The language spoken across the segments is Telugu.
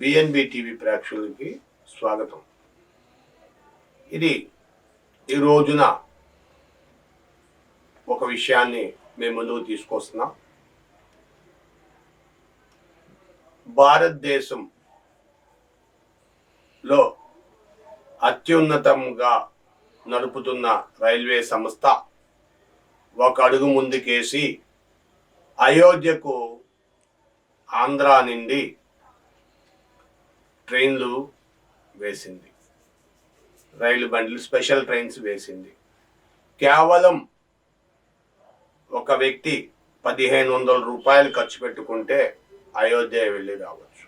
బిఎన్బి టీవీ ప్రేక్షకులకి స్వాగతం. ఇది ఈ రోజున ఒక విషయాన్ని మేము ముందుకు తీసుకొస్తున్నాం. భారతదేశంలో అత్యున్నతంగా నడుపుతున్న రైల్వే సంస్థ ఒక అడుగు ముందుకేసి అయోధ్యకు ఆంధ్ర నుండి ట్రైన్లు వేసింది. రైలు బండ్లు స్పెషల్ ట్రైన్స్ వేసింది. కేవలం ఒక వ్యక్తి పదిహేను వందల రూపాయలు ఖర్చు పెట్టుకుంటే అయోధ్య వెళ్ళి రావచ్చు.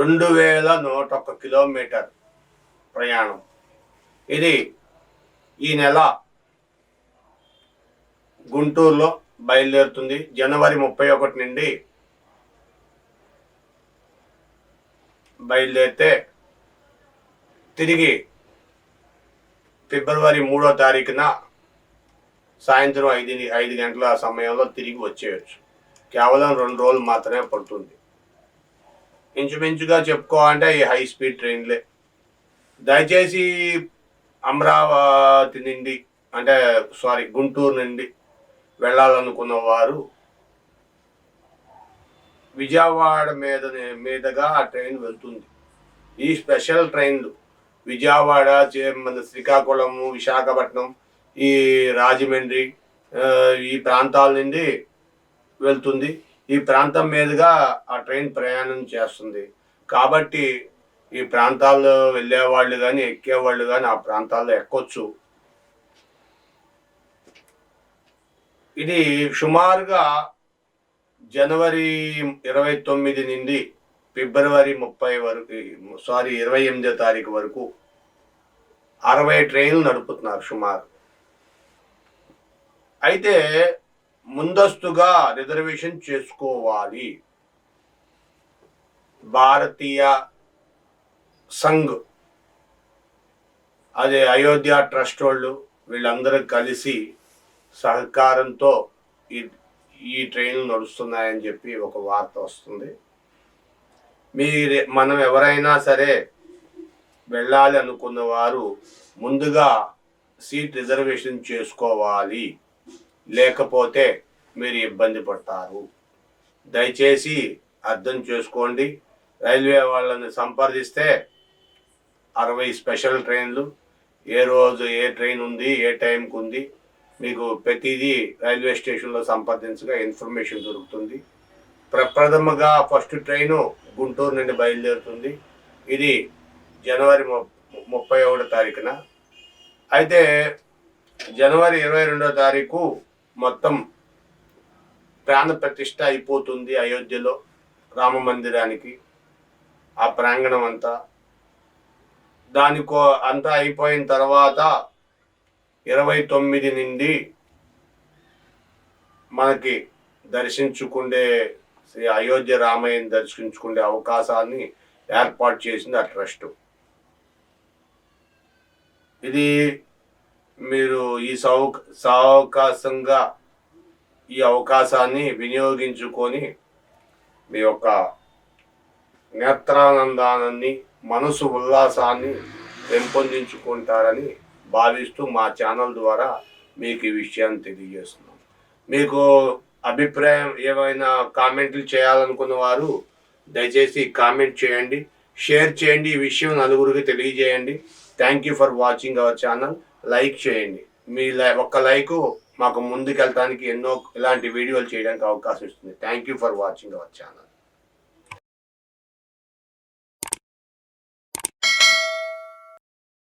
రెండు వేల నూట ఒక్క కిలోమీటర్ ప్రయాణం. ఇది ఈ నెల గుంటూరులో బయలుదేరుతుంది. జనవరి ముప్పై ఒకటి నుండి బయలుదేరితే తిరిగి ఫిబ్రవరి మూడో తారీఖున సాయంత్రం ఐదు ఐదు గంటల సమయంలో తిరిగి వచ్చేయచ్చు. కేవలం రెండు రోజులు మాత్రమే పడుతుంది. ఇంచుమించుగా చెప్పుకోవాలంటే ఈ హై స్పీడ్ ట్రైన్లే. దయచేసి అమరావతి నుండి అంటే సారీ గుంటూరు నుండి వెళ్ళాలనుకున్న వారు విజయవాడ మీద మీదుగా ఆ ట్రైన్ వెళ్తుంది. ఈ స్పెషల్ ట్రైన్లు విజయవాడ చే- మన శ్రీకాకుళము విశాఖపట్నం ఈ రాజమండ్రి ఈ ప్రాంతాల నుండి వెళ్తుంది. ఈ ప్రాంతం మీదుగా ఆ ట్రైన్ ప్రయాణం చేస్తుంది. కాబట్టి ఈ ప్రాంతాల్లో వెళ్ళేవాళ్ళు కానీ ఎక్కేవాళ్ళు కానీ ఆ ప్రాంతాల్లో ఎక్కొచ్చు. ఇది సుమారుగా జనవరి ఇరవై తొమ్మిది నుండి ఫిబ్రవరి ముప్పై వరకు సారీ ఇరవై ఎనిమిదో తారీఖు వరకు అరవై ట్రైన్లు నడుపుతున్నారు సుమారు. అయితే ముందస్తుగా రిజర్వేషన్ చేసుకోవాలి. భారతీయ సంఘ్ అదే అయోధ్య ట్రస్ట్ వాళ్ళు వీళ్ళందరూ కలిసి సహకారంతో ఈ ఈ ట్రైన్లు నడుస్తున్నాయని చెప్పి ఒక వార్త వస్తుంది. మీరు మనం ఎవరైనా సరే వెళ్ళాలి అనుకున్న వారు ముందుగా సీట్ రిజర్వేషన్ చేసుకోవాలి. లేకపోతే మీరు ఇబ్బంది పడతారు. దయచేసి అర్థం చేసుకోండి. రైల్వే వాళ్ళని సంప్రదిస్తే అరవై స్పెషల్ ట్రైన్లు ఏ రోజు ఏ ట్రైన్ ఉంది ఏ టైంకి ఉంది మీకు ప్రతిదీ రైల్వే స్టేషన్లో సంప్రదించగా ఇన్ఫర్మేషన్ దొరుకుతుంది. ప్రప్రథమగా ఫస్ట్ ట్రైను గుంటూరు నుండి బయలుదేరుతుంది. ఇది జనవరి ము- ముప్పై ఒకటో తారీఖున. అయితే జనవరి ఇరవై రెండో తారీఖు మొత్తం ప్రాణ ప్రతిష్ట అయిపోతుంది అయోధ్యలో రామ మందిరానికి ఆ ప్రాంగణం అంతా. దానికో అంతా అయిపోయిన తర్వాత ఇరవై తొమ్మిది నుండి మనకి దర్శించుకుండే శ్రీ అయోధ్య రామయ్యని దర్శించుకునే అవకాశాన్ని ఏర్పాటు చేసింది ఆ ట్రస్ట్. ఇది మీరు ఈ సౌ సావకాశంగా ఈ అవకాశాన్ని వినియోగించుకొని మీ యొక్క నేత్రానందాన్ని మనసు ఉల్లాసాన్ని పెంపొందించుకుంటారని భావిస్తూ మా ఛానల్ ద్వారా మీకు ఈ విషయాన్ని తెలియజేస్తున్నాం. మీకు అభిప్రాయం ఏమైనా కామెంట్లు చేయాలనుకున్న వారు దయచేసి కామెంట్ చేయండి షేర్ చేయండి ఈ విషయం నలుగురికి తెలియజేయండి. Thank you for watching our channel like చేయండి. మీ లై ఒక్క లైక్ మాకు ముందుకెళ్ళటానికి ఎన్నో ఇలాంటి వీడియోలు చేయడానికి అవకాశం ఇస్తుంది. Thank you for watching our channel